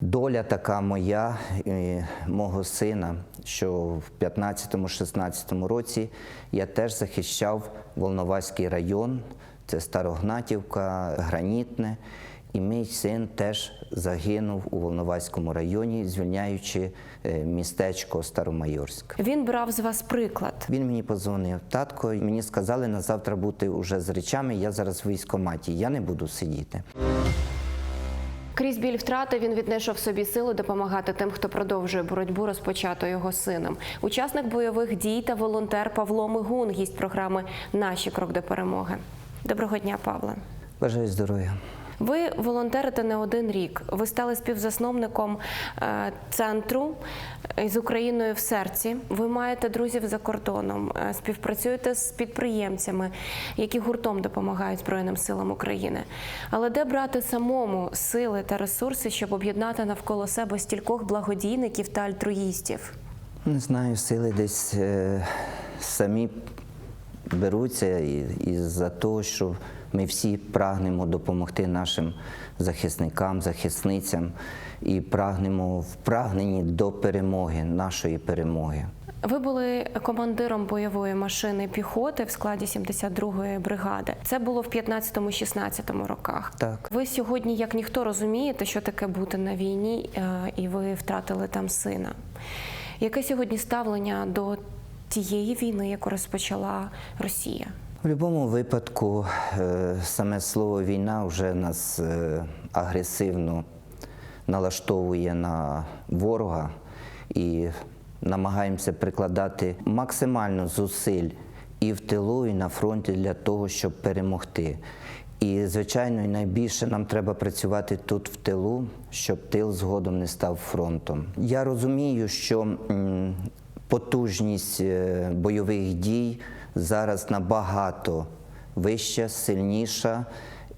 Доля така моя і мого сина, що в 15-16 році я теж захищав Волноваський район, це Старогнатівка, Гранітне. І мій син теж загинув у Волноваському районі, звільняючи е, містечко Старомайорськ. Він брав з вас приклад. Він мені подзвонив, татко, мені сказали на завтра бути уже з речами. Я зараз в військкоматі, я не буду сидіти. Крізь біль втрати він віднайшов собі сили допомагати тим, хто продовжує боротьбу, розпочато його сином. Учасник бойових дій та волонтер Павло Мигун, гість програми Наші крок до перемоги. Доброго дня, Павле. Бажаю здоров'я. Ви волонтерите не один рік. Ви стали співзасновником е, центру з Україною в серці. Ви маєте друзів за кордоном, е, співпрацюєте з підприємцями, які гуртом допомагають Збройним силам України. Але де брати самому сили та ресурси, щоб об'єднати навколо себе стількох благодійників та альтруїстів? Не знаю, сили десь е, самі беруться і, і за того, що ми всі прагнемо допомогти нашим захисникам, захисницям і прагнемо в прагненні до перемоги, нашої перемоги. Ви були командиром бойової машини піхоти в складі 72-ї бригади. Це було в 15-16 роках. Так. Ви сьогодні, як ніхто, розумієте, що таке бути на війні, е, і ви втратили там сина. Яке сьогодні ставлення до тієї війни, яку розпочала Росія? В будь-якому випадку е, саме слово війна вже нас е, агресивно налаштовує на ворога і намагаємося прикладати максимально зусиль і в тилу, і на фронті для того, щоб перемогти. І, звичайно, найбільше нам треба працювати тут в тилу, щоб тил згодом не став фронтом. Я розумію, що потужність е, бойових дій зараз набагато вища, сильніша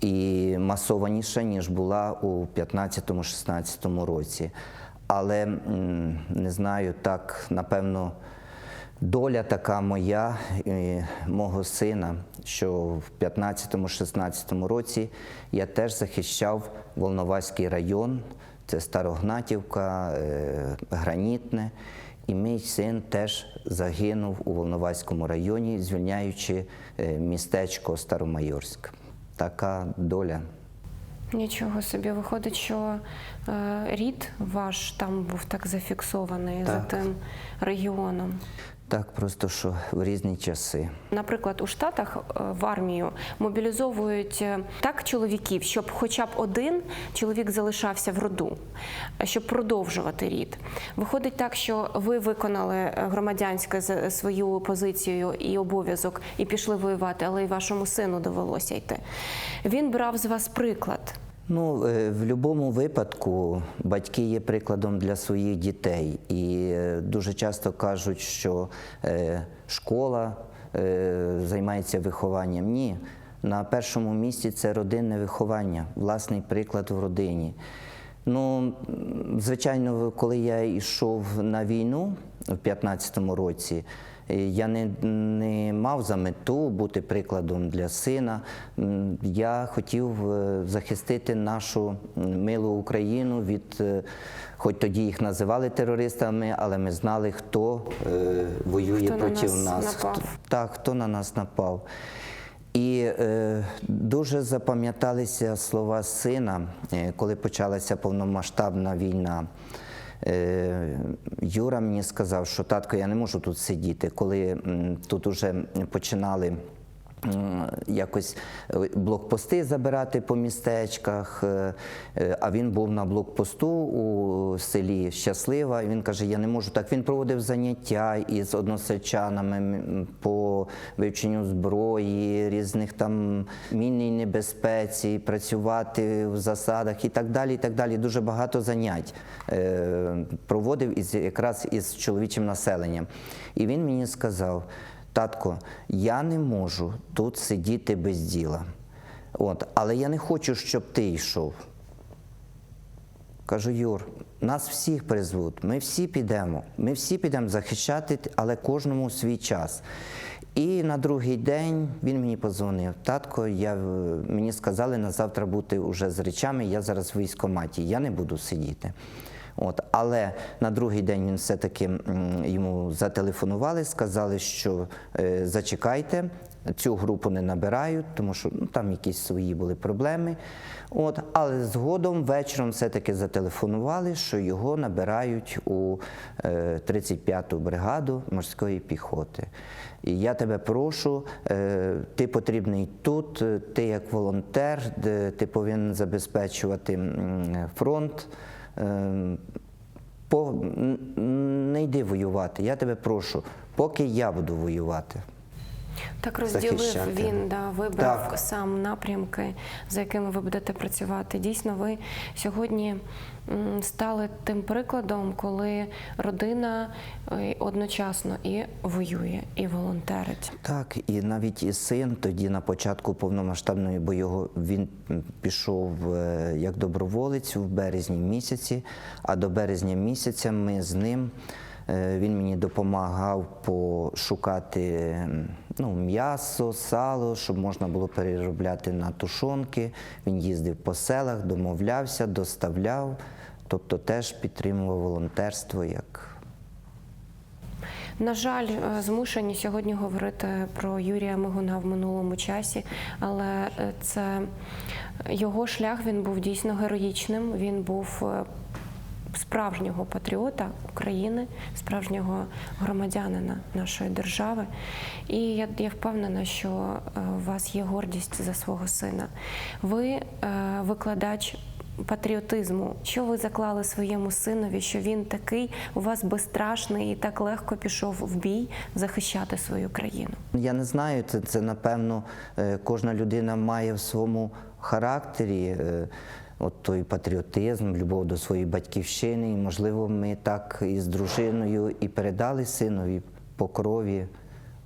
і масованіша, ніж була у 15-16 році. Але не знаю, так напевно. Доля така моя і мого сина, що в 15-16 році я теж захищав Волноваський район, це Старогнатівка, е, Гранітне. І мій син теж загинув у Волноваському районі, звільняючи е, містечко Старомайорськ. Така доля. Нічого собі виходить, що е, рід ваш там був так зафіксований за тим регіоном. Так, просто що в різні часи. Наприклад, у Штатах е, в армію мобілізовують е, так чоловіків, щоб хоча б один чоловік залишався в роду, е, щоб продовжувати рід. Виходить так, що ви виконали громадянське свою позицію і обов'язок і пішли воювати, але й вашому сину довелося йти. Він брав з вас приклад. Ну, е, в будь-якому випадку батьки є прикладом для своїх дітей. І е, дуже часто кажуть, що е, школа займається вихованням. Ні. На першому місці це родинне виховання, власний приклад в родині. Ну, звичайно, коли я йшов на війну в 15-му році, я не, не мав за мету бути прикладом для сина. Я хотів е, захистити нашу милу Україну від, е, хоч тоді їх називали терористами, але ми знали, хто е, воює Хто на проти нас нас. Хто- так, хто на нас напав. І е, дуже запам'яталися слова сина, е, коли почалася повномасштабна війна. Е, Юра мені сказав, що татко, я не можу тут сидіти, коли тут уже починали. М, Якось е, блокпости забирати по містечках, е, е, а він був на блокпосту у селі Щаслива. І він каже: Я не можу так. Він проводив заняття із односельчанами по вивченню зброї, різних там мінній небезпеці, працювати в засадах і так далі. І так далі. Дуже багато занять е, проводив із якраз із чоловічим населенням. І він мені сказав: татко, я не можу тут сидіти без діла. От, але я не хочу, щоб ти йшов. Кажу, Юр, нас всіх призвуть, ми всі підемо, ми всі підемо захищати, але кожному свій час. І на другий день він мені подзвонив. Татко, я, е, мені сказали на завтра бути вже з речами, я зараз в військкоматі, я не буду сидіти. От, але на другий день він все-таки йому зателефонували, сказали, що е, зачекайте, цю групу не набирають, тому що ну, там якісь свої були проблеми. От, але згодом вечором все-таки зателефонували, що його набирають у е, 35-ту бригаду морської піхоти. І я тебе прошу, е, ти потрібний тут, е, ти як волонтер, ти повинен забезпечувати фронт. Е, по, не йди воювати, я тебе прошу, поки я буду воювати. Так розділив захищати. він, да, вибрав Так. сам напрямки, за якими ви будете працювати. Дійсно, ви сьогодні стали тим прикладом, коли родина е, одночасно і воює, і волонтерить. Так, і навіть і син тоді на початку повномасштабної бойового він пішов е, як доброволець в березні місяці, а до березня місяця ми з ним. Е, Він мені допомагав пошукати ну, м'ясо, сало, щоб можна було переробляти на тушонки. Він їздив по селах, домовлявся, доставляв, тобто теж підтримував волонтерство як На жаль, е, змушені сьогодні говорити про Юрія Мигуна в минулому часі, але е, це його шлях він був дійсно героїчним. Він був справжнього патріота України, справжнього громадянина нашої держави. І я, я впевнена, що е, у вас є гордість за свого сина. Ви е, викладач патріотизму. Що ви заклали своєму синові, що він такий у вас безстрашний і так легко пішов в бій захищати свою країну? Я не знаю, це, це напевно е, кожна людина має в своєму характері от той патріотизм, любов до своєї батьківщини. І, можливо, ми так із дружиною і передали синові по крові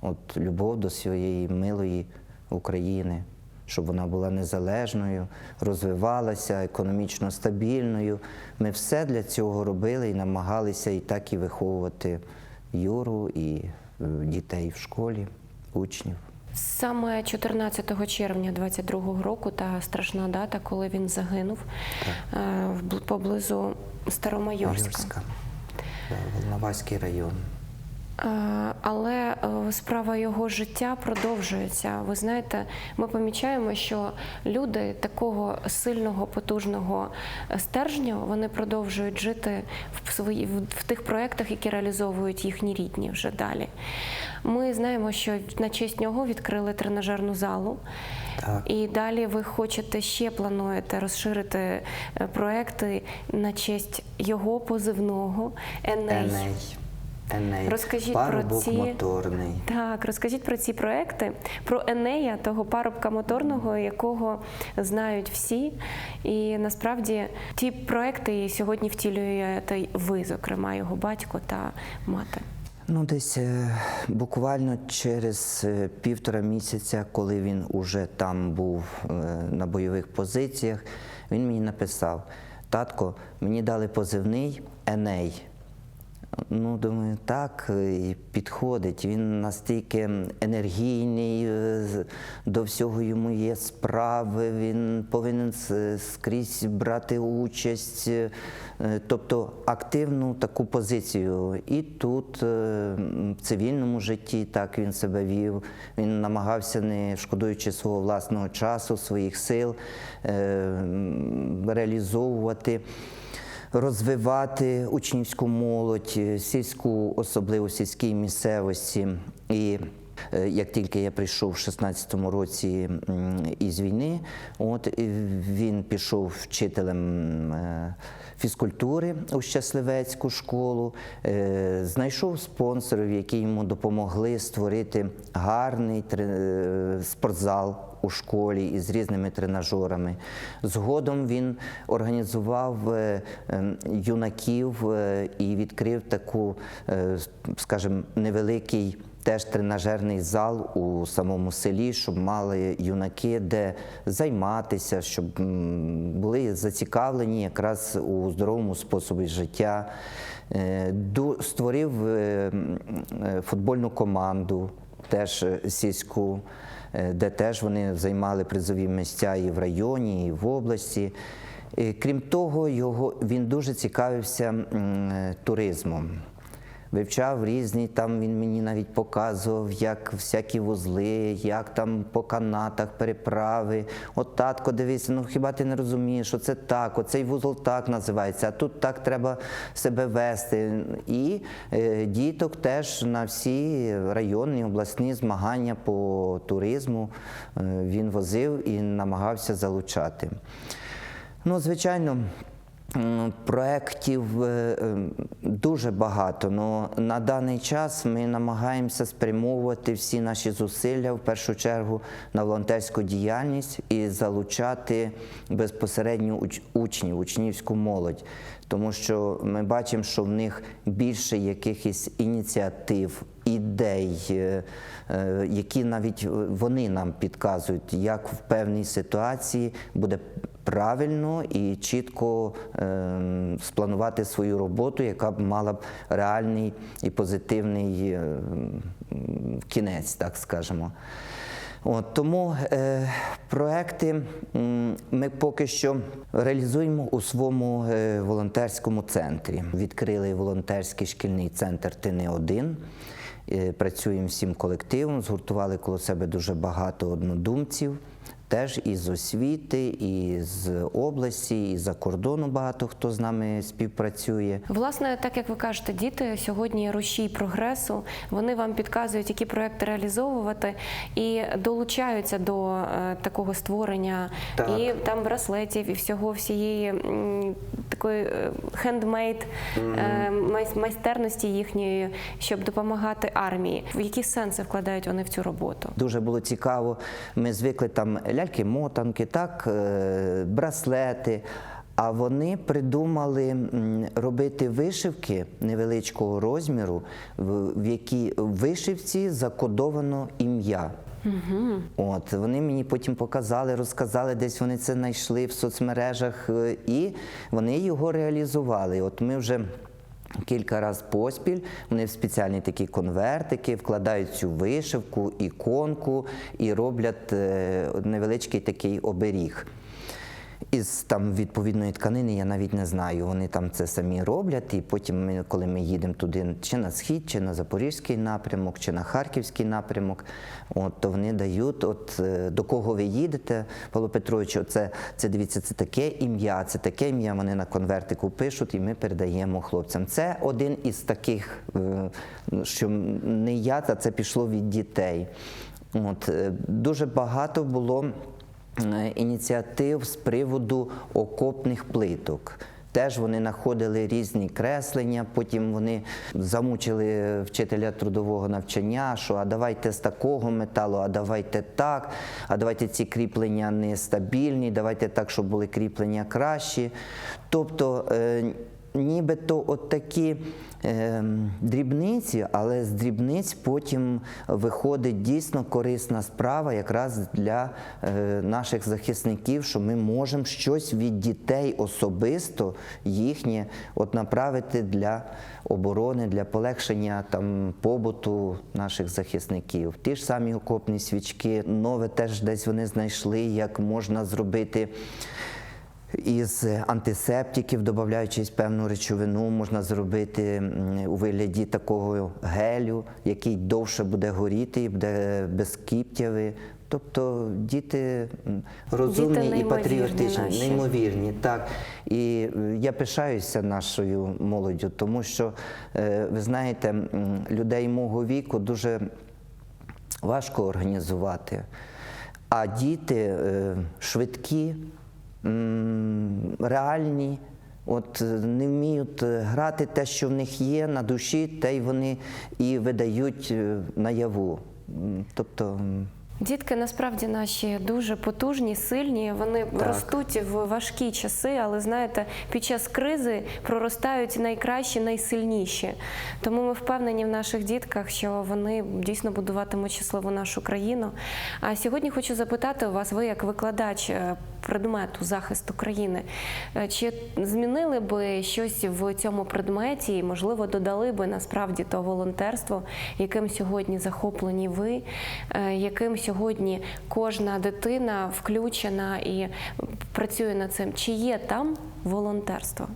от, любов до своєї милої України, щоб вона була незалежною, розвивалася, економічно стабільною. Ми все для цього робили і намагалися і так і виховувати Юру і е, дітей в школі, учнів. Саме 14 червня 22-го року та страшна дата, коли він загинув так. поблизу Старомайорська. Майорська. Волноваський район. Е, Але е, справа його життя продовжується. Ви знаєте, ми помічаємо, що люди такого сильного, потужного е, стержня вони продовжують жити в свої в, тих проєктах, які реалізовують їхні рідні вже далі. Ми знаємо, що на честь нього відкрили тренажерну залу. Так. І далі ви хочете ще плануєте розширити проекти на честь його позивного Еней. Еней. Еней. Розкажіть про ці- моторний. Так, розкажіть про ці проекти, про Енея, того парубка моторного, якого знають всі. І насправді ті проекти сьогодні втілюєте ви, зокрема, його батько та мати. Ну, десь е, буквально через е, півтора місяця, коли він уже там був е, на бойових позиціях, він мені написав: Татко, мені дали позивний Еней. Ну, думаю, так, е, підходить. Він настільки енергійний, е, до всього йому є справи, він повинен скрізь брати участь, е, тобто активну таку позицію. І тут, в цивільному житті, так він себе вів. Він намагався, не шкодуючи свого власного часу, своїх сил, реалізовувати розвивати учнівську молодь, е, сільську, особливо сільській місцевості. І як тільки я прийшов в 16-му році із війни, от він пішов вчителем е, фізкультури у Щасливецьку школу, е, знайшов спонсорів, які йому допомогли створити гарний е, спортзал у школі із різними тренажерами. Згодом він організував е, е, юнаків е, і відкрив таку, е, скажімо, невеликий теж тренажерний зал у самому селі, щоб мали юнаки де займатися, щоб були зацікавлені якраз у здоровому способі життя. Е, Створив е, е, футбольну команду, теж сільську, де теж вони займали призові місця і в районі, і в області. Крім того, його, він дуже цікавився туризмом. Вивчав різні, там він мені навіть показував, як всякі вузли, як там по канатах переправи. От татко, дивися, ну хіба ти не розумієш, що це так, оцей вузол так називається, а тут так треба себе вести. І е, діток теж на всі районні обласні змагання по туризму е, він возив і намагався залучати. Ну, звичайно. М, Проєктів е, е, дуже багато, але на даний час ми намагаємося спрямовувати всі наші зусилля в першу чергу на волонтерську діяльність і залучати безпосередньо учнів, учнівську молодь. Тому що ми бачимо, що в них більше якихось ініціатив, ідей, е, е, які навіть вони нам підказують, як в певній ситуації буде правильно і чітко е, спланувати свою роботу, яка б мала б реальний і позитивний е, кінець, так скажемо. От, тому е, проекти ми поки що реалізуємо у своєму е, волонтерському центрі. Відкрили волонтерський шкільний центр Ти не один. Е, працюємо всім колективом, згуртували коло себе дуже багато однодумців. Теж із освіти, і з області, і за кордону багато хто з нами співпрацює. Власне, так як ви кажете, діти сьогодні рушій прогресу. Вони вам підказують, які проекти реалізовувати, і долучаються до е, такого створення Так. і там браслетів, і всього всієї такої хендмейд е, майс- майстерності їхньої, щоб допомагати армії. В які сенси вкладають вони в цю роботу? Дуже було цікаво. Ми звикли там ляльки-мотанки, так, е, браслети. А вони придумали робити вишивки невеличкого розміру, в, якій вишивці закодовано ім'я. От вони мені потім показали, розказали, десь вони це знайшли в соцмережах, е, і вони його реалізували. От ми вже. Кілька разів поспіль вони в спеціальні такі конвертики вкладають цю вишивку, іконку і роблять е, невеличкий такий оберіг. Із там відповідної тканини я навіть не знаю. Вони там це самі роблять, і потім, ми, коли ми їдемо туди, чи на схід, чи на запорізький напрямок, чи на харківський напрямок, от то вони дають, от е, до кого ви їдете, Павло Петрович, оце це дивіться, це таке ім'я, це таке ім'я. Вони на конвертику пишуть, і ми передаємо хлопцям. Це один із таких, е, що не я, а це пішло від дітей. От е, дуже багато було ініціатив з приводу окопних плиток. Теж вони знаходили різні креслення, потім вони замучили вчителя трудового навчання, що а давайте з такого металу, а давайте так, а давайте ці кріплення нестабільні, давайте так, щоб були кріплення кращі. Тобто е, нібито от такі е, дрібниці, але з дрібниць потім виходить дійсно корисна справа якраз для е, наших захисників, що ми можемо щось від дітей особисто їхнє от направити для оборони, для полегшення там побуту наших захисників. Ті ж самі окопні свічки, нове теж десь вони знайшли, як можна зробити. Із антисептиків, додаючи певну речовину, можна зробити у вигляді такого гелю, який довше буде горіти і буде безкіптєвий. Тобто діти розумні і патріотичні, наші. неймовірні. Так. І е, я пишаюся нашою молоддю, тому що, е, ви знаєте, людей мого віку дуже важко організувати. А діти е, швидкі, реальні, от не вміють е, грати те, що в них є на душі, те й вони і видають е, наяву. Тобто Дітки насправді наші дуже потужні, сильні. Вони ростуть в важкі часи, але знаєте, під час кризи проростають найкращі, найсильніші. Тому ми впевнені в наших дітках, що вони дійсно будуватимуть щасливу нашу країну. А сьогодні хочу запитати у вас, ви як викладач е, предмету захисту країни, е, чи змінили би щось в цьому предметі і, можливо, додали би насправді то волонтерство, яким сьогодні захоплені ви, е, яким сьогодні кожна дитина включена і працює над цим? Чи є там волонтерство?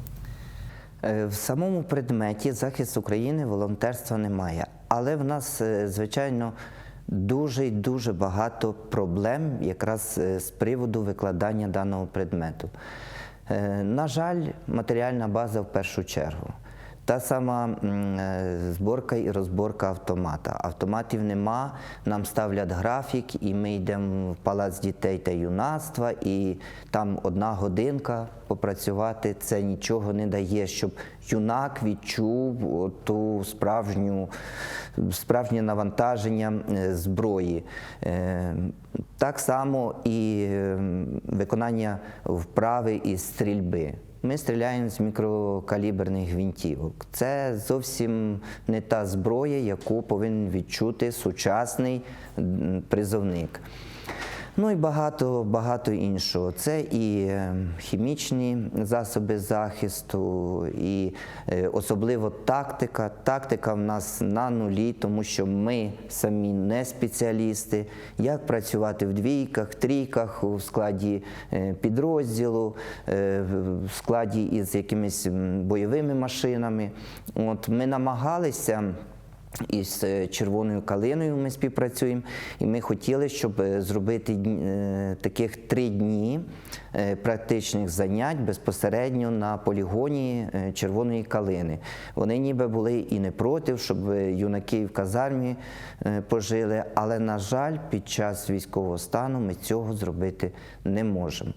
Е, В самому предметі захист України волонтерства немає, але в нас, звичайно, дуже і дуже багато проблем якраз е, з приводу викладання даного предмету. Е, На жаль, матеріальна база в першу чергу. Та сама е, зборка і розборка автомата. Автоматів нема, нам ставлять графік, і ми йдемо в палац дітей та юнацтва, і там одна годинка попрацювати. Це нічого не дає, щоб юнак відчув ту справжню, справжнє навантаження е, зброї. Е, Так само і е, виконання вправи із стрільби. Ми стріляємо з мікрокаліберних гвинтівок. Це зовсім не та зброя, яку повинен відчути сучасний призовник. Ну і багато багато іншого. Це і е, хімічні засоби захисту, і е, особливо тактика. Тактика в нас на нулі, тому що ми самі не спеціалісти. Як працювати в двійках, трійках у складі е, підрозділу, в складі із якимись бойовими машинами. От ми намагалися. Із е, червоною калиною ми співпрацюємо, і ми хотіли, щоб е, зробити е, таких три дні практичних занять безпосередньо на полігоні червоної калини. Вони ніби були і не проти, щоб юнаки в казармі пожили, але, на жаль, під час військового стану ми цього зробити не можемо.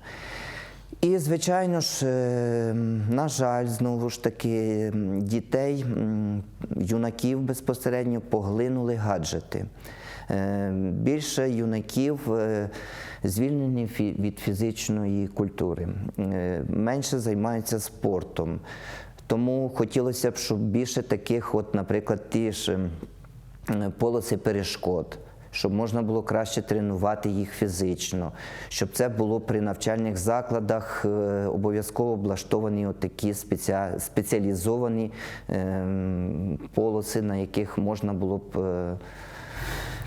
І, звичайно ж, е, на жаль, знову ж таки, дітей, юнаків безпосередньо поглинули гаджети. Е, Більше юнаків е, звільнені від фізичної культури, менше займаються спортом. Тому хотілося б, щоб більше таких, от, наприклад, ті ж полоси перешкод щоб можна було краще тренувати їх фізично, щоб це було при навчальних закладах е, обов'язково облаштовані такі спеціалізовані ем, полоси, на яких можна було б.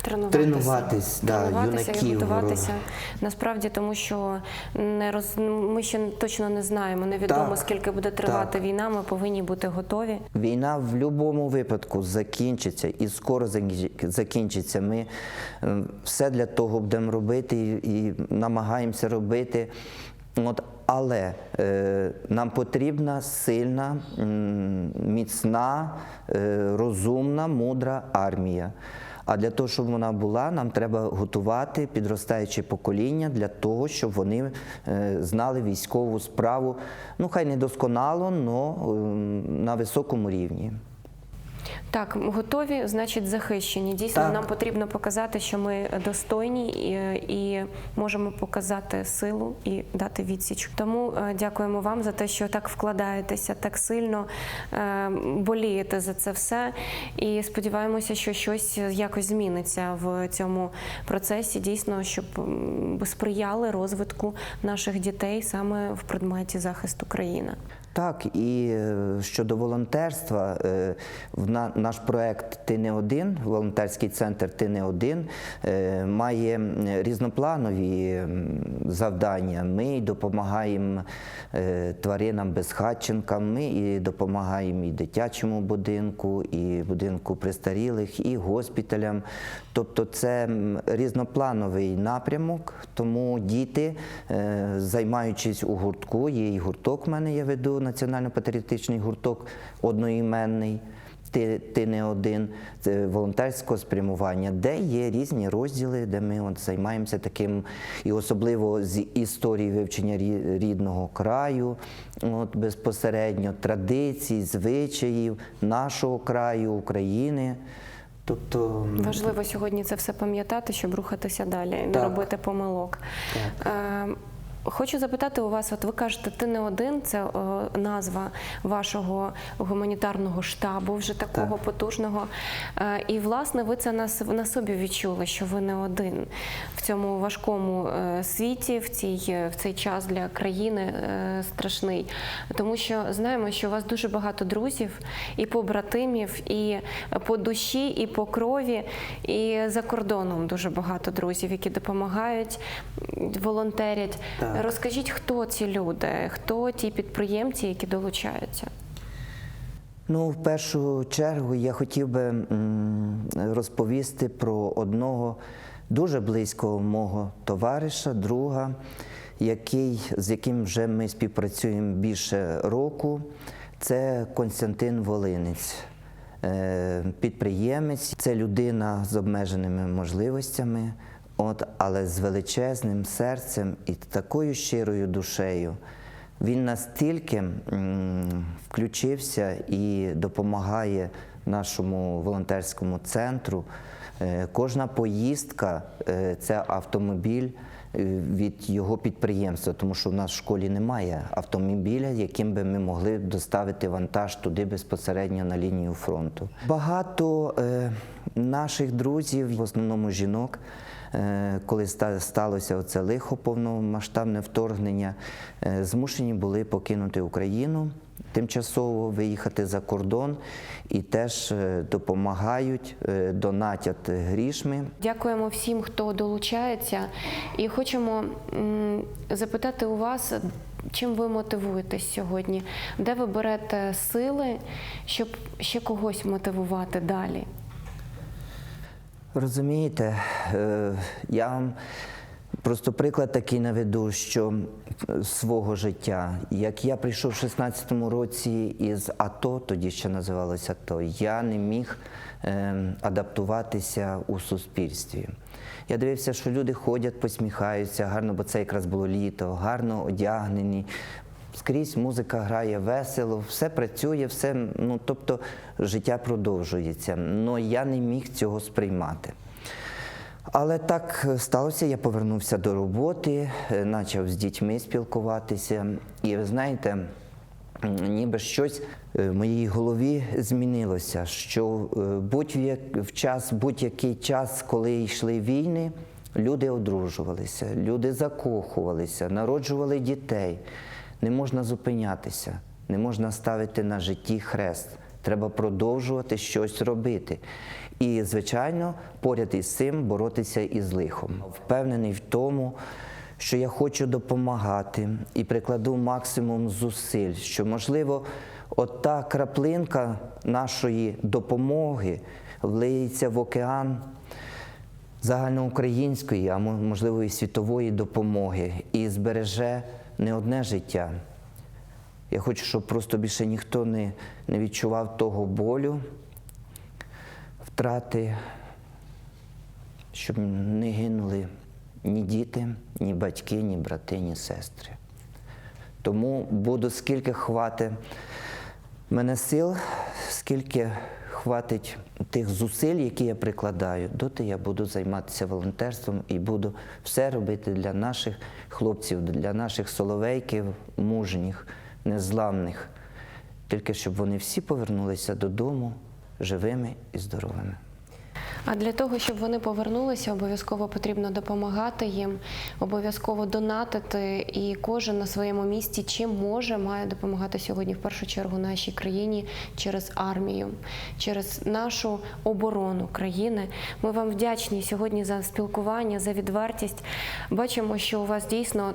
Тренуватися, Тренуватись, да, тренуватися і юнаків. готуватися. Насправді, тому що не роз... ми ще точно не знаємо, невідомо Так, скільки буде тривати так. війна. Ми повинні бути готові. Війна в будь-якому випадку закінчиться і скоро закінчиться. Ми е, все для того будемо робити і, і намагаємося робити. От, але е, нам потрібна сильна, міцна, е, розумна, мудра армія. А для того, щоб вона була, нам треба готувати підростаюче покоління для того, щоб вони е, знали військову справу, ну хай не досконало, але на високому рівні. Так, готові, значить, захищені. Дійсно, Так. нам потрібно показати, що ми достойні і, і можемо показати силу і дати відсіч. Тому е, дякуємо вам за те, що так вкладаєтеся, так сильно е, болієте за це все. І сподіваємося, що щось якось зміниться в цьому процесі. Дійсно, щоб сприяли розвитку наших дітей саме в предметі захисту країни. Так, і е, щодо волонтерства, е, наш проект Ти не один, волонтерський центр Ти не один е, має різнопланові завдання. Ми допомагаємо тваринам безхатченкам, ми і допомагаємо і дитячому будинку, і будинку престарілих, і госпіталям. Тобто це різноплановий напрямок, тому діти, займаючись у гуртку, є і гурток в мене я веду, національно-патріотичний гурток одноіменний. Ти, ти не один це волонтерського спрямування, де є різні розділи, де ми от займаємося таким, і особливо з історії вивчення рідного краю, от безпосередньо традицій, звичаїв нашого краю, України. Тобто Важливо сьогодні це все пам'ятати, щоб рухатися далі, не робити помилок. Так. Хочу запитати у вас, от ви кажете, ти не один, це е, назва вашого гуманітарного штабу, вже такого Так. потужного. Е, і власне ви це на, на собі відчули, що ви не один в цьому важкому е, світі, в, цій, е, в цей час для країни е, страшний. Тому що знаємо, що у вас дуже багато друзів і побратимів, і по душі, і по крові, і за кордоном дуже багато друзів, які допомагають, волонтерять. Так. Розкажіть, хто ці люди, хто ті підприємці, які долучаються? Ну, в першу чергу я хотів би розповісти про одного дуже близького мого товариша, друга, який, з яким вже ми співпрацюємо більше року. Це Константин Волинець, е, підприємець. Це людина з обмеженими можливостями, от, але з величезним серцем і такою щирою душею. Він настільки м, включився і допомагає нашому волонтерському центру. Е, Кожна поїздка е, це автомобіль е, від його підприємства, тому що в нас в школі немає автомобіля, яким би ми могли доставити вантаж туди безпосередньо на лінію фронту. Багато е, наших друзів, в основному жінок, коли сталося оце лихо повномасштабне вторгнення, е, змушені були покинути Україну, тимчасово виїхати за кордон і теж е, допомагають, е, донатять грішми. Дякуємо всім, хто долучається, і хочемо запитати у вас, чим ви мотивуєтесь сьогодні, де ви берете сили, щоб ще когось мотивувати далі. Розумієте, е, я вам просто приклад такий наведу, що з свого життя, як я прийшов в 16-му році із АТО, тоді ще називалося АТО, я не міг е, адаптуватися у суспільстві. Я дивився, що люди ходять, посміхаються, гарно, бо це якраз було літо, гарно одягнені. Скрізь музика грає весело, все працює, все, ну тобто життя продовжується. Але я не міг цього сприймати. Але так сталося, я повернувся до роботи, е, почав з дітьми спілкуватися. І ви знаєте, ніби щось е, в моїй голові змінилося, що е, будь в як- в час, будь-який час, коли йшли війни, люди одружувалися, люди закохувалися, народжували дітей. Не можна зупинятися, не можна ставити на житті хрест. Треба продовжувати щось робити. І, звичайно, поряд із цим боротися із лихом. Впевнений в тому, що я хочу допомагати і прикладу максимум зусиль, що, можливо, от та краплинка нашої допомоги влиється в океан загальноукраїнської, а можливо і світової допомоги, і збереже не одне життя. Я хочу, щоб просто більше ніхто не, не відчував того болю, втрати, щоб не гинули ні діти, ні батьки, ні брати, ні сестри. Тому буду скільки хватить мене сил, скільки хватить тих зусиль, які я прикладаю, доти я буду займатися волонтерством і буду все робити для наших хлопців, для наших соловейків, мужніх, незламних, тільки щоб вони всі повернулися додому живими і здоровими. А для того, щоб вони повернулися, обов'язково потрібно допомагати їм, обов'язково донатити, і кожен на своєму місці чим може, має допомагати сьогодні в першу чергу нашій країні через армію, через нашу оборону країни. Ми вам вдячні сьогодні за спілкування, за відвертість. Бачимо, що у вас дійсно.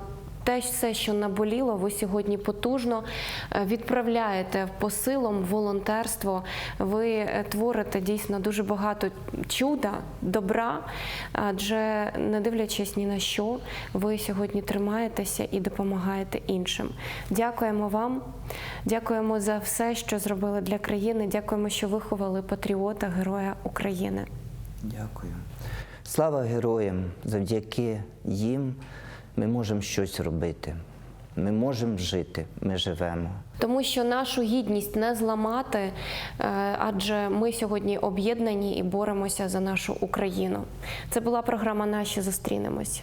Те все, що наболіло, ви сьогодні потужно е, відправляєте посилом волонтерство. Ви е, творите дійсно дуже багато чуда, добра, адже не дивлячись ні на що, ви сьогодні тримаєтеся і допомагаєте іншим. Дякуємо вам, дякуємо за все, що зробили для країни. Дякуємо, що виховали патріота, героя України. Дякую. Слава героям! Завдяки їм ми можемо щось робити. Ми можемо жити, ми живемо. Тому що нашу гідність не зламати, е, адже ми сьогодні об'єднані і боремося за нашу Україну. Це була програма Наші зустрінемось.